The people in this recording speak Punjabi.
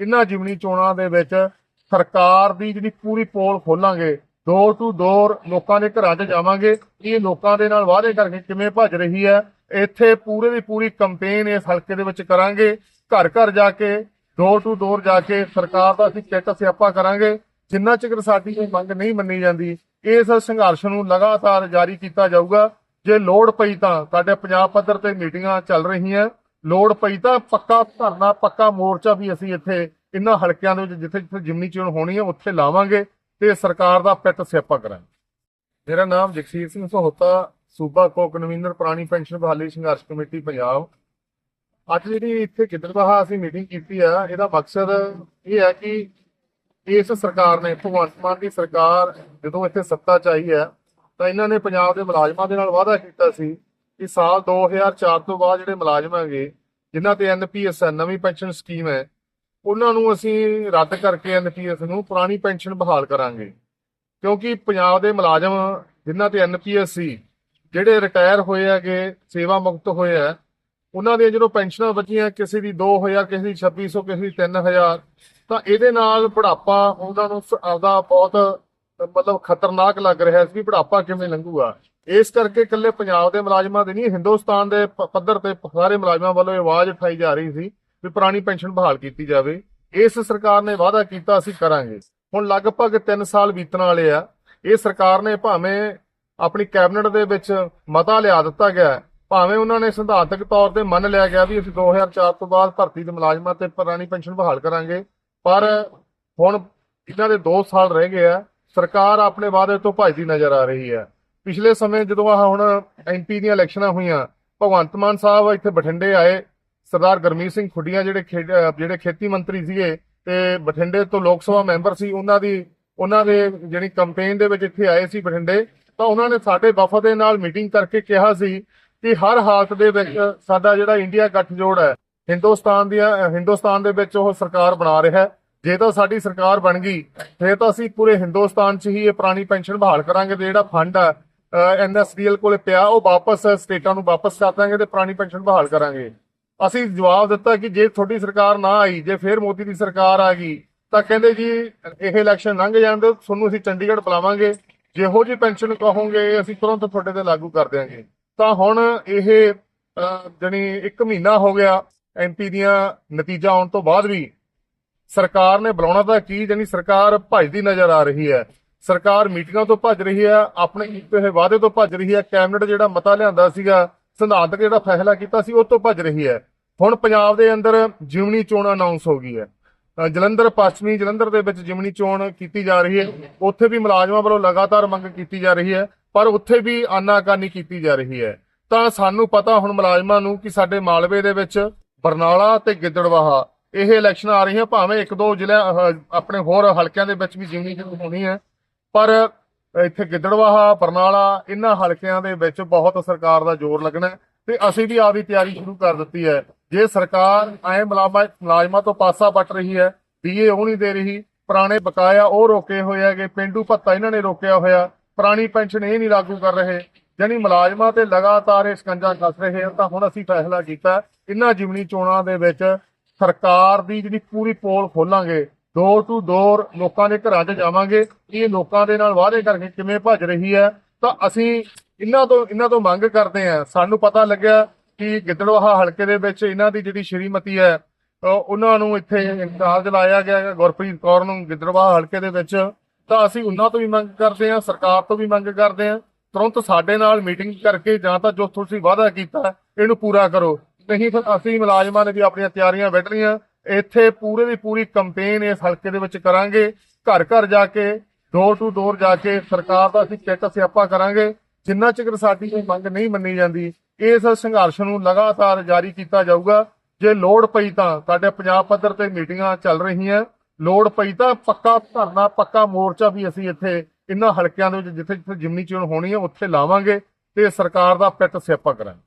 ਇਹਨਾਂ ਜਿਮਨੀ ਚੋਣਾਂ ਦੇ ਵਿੱਚ ਸਰਕਾਰ ਦੀ ਜਿਹੜੀ ਪੂਰੀ ਪੋਲ ਖੋਲਾਂਗੇ ਡੋਰ ਟੂ ਡੋਰ ਲੋਕਾਂ ਦੇ ਘਰਾਂ 'ਚ ਜਾਵਾਂਗੇ, ਇਹ ਲੋਕਾਂ ਦੇ ਨਾਲ ਵਾਅਦੇ ਕਰਕੇ ਕਿਵੇਂ ਭੱਜ ਰਹੀ ਹੈ, ਇੱਥੇ ਪੂਰੇ ਦੀ ਪੂਰੀ ਕੰਪੇਨ ਇਸ ਹਲਕੇ ਦੇ ਵਿੱਚ ਕਰਾਂਗੇ, ਘਰ ਘਰ ਜਾ ਕੇ ਡੋਰ ਟੂ ਡੋਰ ਜਾ ਕੇ ਸਰਕਾਰ ਦਾ ਅਸੀਂ ਕਿੱਟ ਸਿਆਪਾ ਕਰਾਂਗੇ, ਜਿੰਨਾ ਚਿਰ ਸਾਡੀ ਇਹ ਮੰਗ ਨਹੀਂ ਮੰਨੀ ਜਾਂਦੀ, ਇਸ ਸੰਘਰਸ਼ ਨੂੰ ਲਗਾਤਾਰ ਜਾਰੀ ਕੀਤਾ ਜਾਊਗਾ, ਜੇ ਲੋੜ ਪਈ ਤਾਂ ਸਾਡੇ ਪੰਜਾਬ ਪੱਧਰ ਤੇ ਮੀਟਿੰਗਾਂ ਚੱਲ ਰਹੀਆਂ ਲੋੜ ਪਈ ਤਾਂ ਪੱਕਾ ਧਰਨਾ, ਪੱਕਾ ਮੋਰਚਾ ਵੀ ਅਸੀਂ ਇੱਥੇ ਇਹਨਾਂ ਹਲਕਿਆਂ ਦੇ ਵਿੱਚ ਜਿੱਥੇ ਜਿੱਥੇ ਜਿਮਨੀ ਚੋਣ ਹੋਣੀ ਹੈ, ਉੱਥੇ ਲਾਵਾਂਗੇ ਤੇ ਸਰਕਾਰ ਦਾ ਪਿੱਟ ਸਿਆਪਾ ਕਰਾਂਗੇ। ਮੇਰਾ ਨਾਮ ਜਗਸੀਰ ਸਿੰਘ ਸਹੋਤਾ, ਸੂਬਾ ਕੋ ਕਨਵੀਨਰ ਪੁਰਾਣੀ ਪੈਨਸ਼ਨ ਬਹਾਲੀ ਸੰਘਰਸ਼ ਕਮੇਟੀ, ਪੰਜਾਬ। ਅੱਜ ਜਿਹੜੀ ਇੱਥੇ ਗਿੱਦੜਬਾਹਾ ਅਸੀਂ ਮੀਟਿੰਗ ਕੀਤੀ ਆ, ਇਹਦਾ ਮਕਸਦ ਇਹ ਹੈ ਕਿ ਇਸ ਸਰਕਾਰ ਨੇ, ਭਗਵੰਤ ਮਾਨ ਦੀ ਸਰਕਾਰ ਜਦੋਂ ਇੱਥੇ ਸੱਤਾ 'ਚ ਆਈ ਹੈ, ਤਾਂ ਇਹਨਾਂ ਨੇ ਪੰਜਾਬ ਦੇ ਮੁਲਾਜ਼ਮਾਂ ਦੇ ਨਾਲ ਵਾਅਦਾ ਕੀਤਾ ਸੀ ਕਿ ਸਾਲ 2004 ਤੋਂ ਬਾਅਦ ਜਿਹੜੇ ਮੁਲਾਜ਼ਮ ਹੈਗੇ, ਜਿਨ੍ਹਾਂ ਤੇ ਐਨਪੀਐਸ ਹੈ, ਨਵੀਂ ਪੈਨਸ਼ਨ ਸਕੀਮ ਹੈ, ਉਹਨਾਂ ਨੂੰ ਅਸੀਂ ਰੱਦ ਕਰਕੇ ਐਨਪੀਐਸ ਨੂੰ ਪੁਰਾਣੀ ਪੈਨਸ਼ਨ ਬਹਾਲ ਕਰਾਂਗੇ। ਕਿਉਂਕਿ ਪੰਜਾਬ ਦੇ ਮੁਲਾਜ਼ਮ ਜਿਨ੍ਹਾਂ ਤੇ ਐਨਪੀਐਸ ਸੀ, ਜਿਹੜੇ ਰਿਟਾਇਰ ਹੋਏ ਹੈਗੇ, ਸੇਵਾ ਮੁਕਤ ਹੋਏ ਆ ਉਹਨਾਂ ਦੀਆਂ ਜਦੋਂ ਪੈਨਸ਼ਨਾਂ ਬਚੀਆਂ ਕਿਸੇ ਦੀ 2000 ਕਿਸੇ ਦੀ 2600 ਕਿਸੇ ਦੀ 3000 ਤਾਂ ਇਹਦੇ ਨਾਲ ਬੁਢਾਪਾ ਉਹਨਾਂ ਨੂੰ ਆਪਦਾ ਬਹੁਤ ਮਤਲਬ ਖਤਰਨਾਕ ਲੱਗ ਰਿਹਾ ਸੀ ਵੀ ਬੁਢਾਪਾ ਕਿਵੇਂ ਲੰਘੂਗਾ? ਇਸ ਕਰਕੇ ਇਕੱਲੇ ਪੰਜਾਬ ਦੇ ਮੁਲਾਜ਼ਮਾਂ ਦੇ ਨਹੀਂ, ਹਿੰਦੁਸਤਾਨ ਦੇ ਪੱਧਰ ਤੇ ਸਾਰੇ ਮੁਲਾਜ਼ਮਾਂ ਵੱਲੋਂ ਆਵਾਜ਼ ਉਠਾਈ ਜਾ ਰਹੀ ਸੀ ਵੀ ਪੁਰਾਣੀ ਪੈਨਸ਼ਨ ਬਹਾਲ ਕੀਤੀ ਜਾਵੇ। ਇਸ ਸਰਕਾਰ ਨੇ ਵਾਅਦਾ ਕੀਤਾ, ਅਸੀਂ ਕਰਾਂਗੇ। ਹੁਣ ਲਗਭਗ 3 ਸਾਲ ਬੀਤਣ ਵਾਲੇ ਆ। ਇਹ ਸਰਕਾਰ ਨੇ ਭਾਵੇਂ ਆਪਣੀ ਕੈਬਨਿਟ ਦੇ ਵਿੱਚ ਮਤਾ ਲਿਆ ਦਿੱਤਾ ਗਿਆ, ਭਾਵੇਂ ਉਹਨਾਂ ਨੇ ਸਿਧਾਂਤਕ ਤੌਰ ਤੇ ਮੰਨ ਲਿਆ ਗਿਆ ਵੀ ਅਸੀਂ 2004 ਤੋਂ ਬਾਅਦ ਭਰਤੀ ਦੇ ਮੁਲਾਜ਼ਮਾਂ ਤੇ ਪੁਰਾਣੀ ਪੈਨਸ਼ਨ ਬਹਾਲ ਕਰਾਂਗੇ, ਪਰ ਹੁਣ ਇਹਨਾਂ ਦੇ 2 ਸਾਲ ਰਹਿ ਗਏ ਆ। ਸਰਕਾਰ ਆਪਣੇ ਵਾਅਦੇ ਤੋਂ ਭੱਜਦੀ ਨਜ਼ਰ ਆ ਰਹੀ ਹੈ। ਪਿਛਲੇ ਸਮੇਂ ਜਦੋਂ ਆਹ ਹੁਣ ਐਮਪੀ ਦੀਆਂ ਇਲੈਕਸ਼ਨਾਂ ਹੋਈਆਂ, ਭਗਵੰਤ ਮਾਨ ਸਾਹਿਬ ਇੱਥੇ ਬਠਿੰਡੇ ਆਏ। ਸਰਦਾਰ ਗਰਮੀਤ ਸਿੰਘ ਖੁੱਡੀਆਂ ਜਿਹੜੇ ਜਿਹੜੇ ਖੇਤੀ ਮੰਤਰੀ ਸੀਗੇ ਤੇ ਬਠਿੰਡੇ ਤੋਂ ਲੋਕ ਸਭਾ ਮੈਂਬਰ ਸੀ, ਉਹਨਾਂ ਦੀ, ਉਹਨਾਂ ਦੇ ਜਿਹੜੀ ਕੰਪੇਨ ਦੇ ਵਿੱਚ ਇੱਥੇ ਆਏ ਸੀ ਬਠਿੰਡੇ, ਤਾਂ ਉਹਨਾਂ ਨੇ ਸਾਡੇ ਵਫਦ ਦੇ ਨਾਲ ਮੀਟਿੰਗ ਕਰਕੇ ਕਿਹਾ ਸੀ ਕਿ ਹਰ ਹਾਲਤ ਦੇ ਵਿੱਚ ਸਾਡਾ ਜਿਹੜਾ ਇੰਡੀਆ ਗੱਠਜੋੜ ਹੈ, ਹਿੰਦੁਸਤਾਨ ਦੀਆਂ, ਹਿੰਦੁਸਤਾਨ ਦੇ ਵਿੱਚ ਉਹ ਸਰਕਾਰ ਬਣਾ ਰਿਹਾ ਹੈ। ਜੇ ਤਾਂ ਸਾਡੀ ਸਰਕਾਰ ਬਣ ਗਈ ਫਿਰ ਤਾਂ ਅਸੀਂ ਪੂਰੇ ਹਿੰਦੁਸਤਾਨ 'ਚ ਹੀ ਇਹ ਪੁਰਾਣੀ ਪੈਨਸ਼ਨ ਬਹਾਲ ਕਰਾਂਗੇ ਤੇ ਜਿਹੜਾ ਫੰਡ ਹੈ ਐਨਐਸਡੀਐਲ ਕੋਲੇ ਪਿਆ ਉਹ ਵਾਪਸ ਸਟੇਟਾਂ ਨੂੰ ਵਾਪਸ ਕਰ ਦਾਂਗੇ ਤੇ ਪੁਰਾਣੀ ਪੈਨਸ਼ਨ ਬਹਾਲ ਕਰਾਂਗੇ। ਅਸੀਂ ਜਵਾਬ ਦਿੱਤਾ ਕਿ ਜੇ ਤੁਹਾਡੀ ਸਰਕਾਰ ਨਾ ਆਈ ਜੇ ਫਿਰ ਮੋਦੀ ਦੀ ਸਰਕਾਰ ਆ ਗਈ ਤਾਂ ਕਹਿੰਦੇ ਜੀ ਇਹ ਇਲੈਕਸ਼ਨ ਲੰਘ ਜਾਣ ਦੇ ਤੁਹਾਨੂੰ ਅਸੀਂ ਚੰਡੀਗੜ੍ਹ ਬੁਲਾਵਾਂਗੇ। ਜਿਹੋ ਜੀ ਪੈਨਸ਼ਨ ਕਹੋਗੇ ਅਸੀਂ ਤੁਰੰਤ ਤੁਹਾਡੇ ਤੇ ਲਾਗੂ ਕਰ ਦਿਆਂਗੇ। ਤਾਂ ਹੁਣ ਇਹ ਅਹ, ਜਾਣੀ 1 ਮਹੀਨਾ ਹੋ ਗਿਆ ਐਮਪੀ ਦੀਆਂ ਨਤੀਜਾ ਆਉਣ ਤੋਂ ਬਾਅਦ ਵੀ ਸਰਕਾਰ ਨੇ ਬੁਲਾਉਣਾ ਤਾਂ ਕੀ ਜਾਨੀ ਸਰਕਾਰ ਭੱਜਦੀ ਨਜ਼ਰ ਆ ਰਹੀ ਹੈ। ਸਰਕਾਰ ਮੀਟਿੰਗਾਂ ਤੋਂ ਭੱਜ ਰਹੀ ਹੈ, ਆਪਣੇ ਕੀਤੇ ਹੋਏ ਵਾਅਦੇ ਤੋਂ ਭੱਜ ਰਹੀ ਹੈ। ਕੈਬਨਿਟ ਜਿਹੜਾ ਮਤਾ ਲਿਆਂਦਾ ਸੀਗਾ ਸਿਧਾਂਤਕ ਜਿਹੜਾ ਫੈਸਲਾ ਕੀਤਾ ਸੀ, ਉਹ ਤੋਂ ਭੱਜ ਰਹੀ ਹੈ। ਹੁਣ ਪੰਜਾਬ ਦੇ ਅੰਦਰ ਜਿਮਨੀ ਚੋਣ ਅਨਾਉਂਸ ਹੋ ਗਈ ਹੈ। ਜਲੰਧਰ ਪੱਛਮੀ, ਜਲੰਧਰ ਦੇ ਵਿੱਚ ਜਿਮਨੀ ਚੋਣ ਕੀਤੀ ਜਾ ਰਹੀ ਹੈ। ਉੱਥੇ ਵੀ ਮੁਲਾਜ਼ਮਾਂ ਵੱਲੋਂ ਲਗਾਤਾਰ ਮੰਗ ਕੀਤੀ ਜਾ ਰਹੀ ਹੈ, ਪਰ ਉੱਥੇ ਵੀ ਆਨਾਕਾਨੀ ਕੀਤੀ ਜਾ ਰਹੀ ਹੈ। ਤਾਂ ਸਾਨੂੰ ਪਤਾ ਹੁਣ ਮੁਲਾਜ਼ਮਾਂ ਨੂੰ ਕਿ ਸਾਡੇ ਮਾਲਵੇ ਦੇ ਵਿੱਚ ਬਰਨਾਲਾ ਤੇ ਗਿੱਦੜਵਾਹਾ ਇਹ ਇਲੈਕਸ਼ਨ ਆ ਰਹੀਆਂ ਭਾਵੇਂ ਇੱਕ ਦੋ ਜ਼ਿਲ੍ਹੇ ਆਪਣੇ ਹੋਰ ਹਲਕਿਆਂ ਦੇ ਵਿੱਚ ਵੀ ਜਿਮਨੀ ਚੋਣ ਹੋਣੀ ਹੈ, ਪਰ ਇੱਥੇ ਗਿੱਦੜਵਾਹਾ, ਬਰਨਾਲਾ ਇਹਨਾਂ ਹਲਕਿਆਂ ਦੇ ਵਿੱਚ ਬਹੁਤ ਸਰਕਾਰ ਦਾ ਜ਼ੋਰ ਲੱਗਣਾ ਤੇ ਅਸੀਂ ਵੀ ਆਪਦੀ ਤਿਆਰੀ ਸ਼ੁਰੂ ਕਰ ਦਿੱਤੀ ਹੈ। ਜੇ ਸਰਕਾਰ ਐ ਮੁਲਾਜ਼ਮਾਂ ਤੋਂ ਪਾਸਾ ਵੱਟ ਰਹੀ ਹੈ ਡੀਏ ਉਹ ਨਹੀਂ ਦੇ ਰਹੀ, ਪੁਰਾਣੇ ਬਕਾਇਆ ਉਹ ਰੋਕੇ ਹੋਏ ਹੈਗੇ, ਪਿੰਡੂ ਭੱਤਾ ਇਹਨਾਂ ਨੇ ਰੋਕਿਆ ਹੋਇਆ, ਪੁਰਾਣੀ ਪੈਨਸ਼ਨ ਇਹ ਨਹੀਂ ਲਾਗੂ ਕਰ ਰਹੇ ਯਾਨੀ ਮੁਲਾਜ਼ਮਾਂ ਤੇ ਲਗਾਤਾਰ ਇਹ ਸਕੰਜਾ ਕੱਸ ਰਹੇ ਆ, ਤਾਂ ਹੁਣ ਅਸੀਂ ਫੈਸਲਾ ਕੀਤਾ ਇਹਨਾਂ ਜਿਮਨੀ ਚੋਣਾਂ ਦੇ ਵਿੱਚ ਸਰਕਾਰ ਦੀ ਜਿਹੜੀ ਪੂਰੀ ਪੋਲ ਖੋਲਾਂਗੇ ਡੋਰ ਟੂ ਡੋਰ ਲੋਕਾਂ ਦੇ ਘਰਾਂ 'ਚ ਜਾਵਾਂਗੇ, ਇਹ ਲੋਕਾਂ ਦੇ ਨਾਲ ਵਾਅਦੇ ਕਰਕੇ ਕਿਵੇਂ ਭੱਜ ਰਹੀ ਹੈ, ਤਾਂ ਅਸੀਂ ਇਹਨਾਂ ਤੋਂ ਇਹਨਾਂ ਤੋਂ ਮੰਗ ਕਰਦੇ ਆ ਸਾਨੂੰ ਪਤਾ ਲੱਗਿਆ ਕਿ ਗਿੱਦੜਵਾਹਾ ਹਲਕੇ ਦੇ ਵਿੱਚ ਇਹਨਾਂ ਦੀ ਜਿਹੜੀ ਸ਼੍ਰੀਮਤੀ ਹੈ ਉਹਨਾਂ ਨੂੰ ਇੱਥੇ ਇੰਚਾਰਜ ਲਾਇਆ ਗਿਆ ਹੈ, ਗੁਰਪ੍ਰੀਤ ਕੌਰ ਨੂੰ ਗਿੱਦੜਵਾਹਾ ਹਲਕੇ ਦੇ ਵਿੱਚ। ਤਾਂ ਅਸੀਂ ਉਹਨਾਂ ਤੋਂ ਵੀ ਮੰਗ ਕਰਦੇ ਆ ਸਰਕਾਰ ਤੋਂ ਵੀ ਮੰਗ ਕਰਦੇ ਆ ਤੁਰੰਤ ਸਾਡੇ ਨਾਲ ਮੀਟਿੰਗ ਕਰਕੇ ਜਾਂ ਤਾਂ ਜੋ ਤੁਸੀਂ ਵਾਅਦਾ ਕੀਤਾ, ਇਹਨੂੰ ਪੂਰਾ ਕਰੋ। ਨਹੀਂ, ਫਿਰ ਅਸੀਂ ਮੁਲਾਜ਼ਮਾਂ ਨੇ ਵੀ ਆਪਣੀਆਂ ਤਿਆਰੀਆਂ ਬੈਠ ਲਈਆਂ। ਇੱਥੇ ਪੂਰੇ ਦੀ ਪੂਰੀ ਕੰਪੇਨ ਇਸ ਹਲਕੇ ਦੇ ਵਿੱਚ ਕਰਾਂਗੇ। ਘਰ ਘਰ ਜਾ ਕੇ ਡੋਰ ਟੂ ਡੋਰ ਜਾ ਕੇ ਸਰਕਾਰ ਦਾ ਅਸੀਂ ਕਿੱਟ ਸਿਆਪਾ ਕਰਾਂਗੇ। ਜਿੰਨਾ ਚਿਰ ਸਾਡੀ ਇਹ ਮੰਗ ਨਹੀਂ ਮੰਨੀ ਜਾਂਦੀ, ਇਸ ਸੰਘਰਸ਼ ਨੂੰ ਲਗਾਤਾਰ ਜਾਰੀ ਕੀਤਾ ਜਾਊਗਾ। ਜੇ ਲੋੜ ਪਈ ਤਾਂ ਸਾਡੇ ਪੰਜਾਬ ਪੱਧਰ ਤੇ ਮੀਟਿੰਗਾਂ ਚੱਲ ਰਹੀਆਂ। ਲੋੜ ਪਈ ਤਾਂ ਪੱਕਾ ਧਰਨਾ, ਪੱਕਾ ਮੋਰਚਾ ਵੀ ਅਸੀਂ ਇੱਥੇ ਇਹਨਾਂ ਹਲਕਿਆਂ ਦੇ ਵਿੱਚ ਜਿੱਥੇ ਜਿੱਥੇ ਜਿਮਨੀ ਚੋਣ ਹੋਣੀ ਹੈ ਉੱਥੇ ਲਾਵਾਂਗੇ ਤੇ ਸਰਕਾਰ ਦਾ ਪਿੱਟ ਸਿਆਪਾ ਕਰਾਂਗੇ।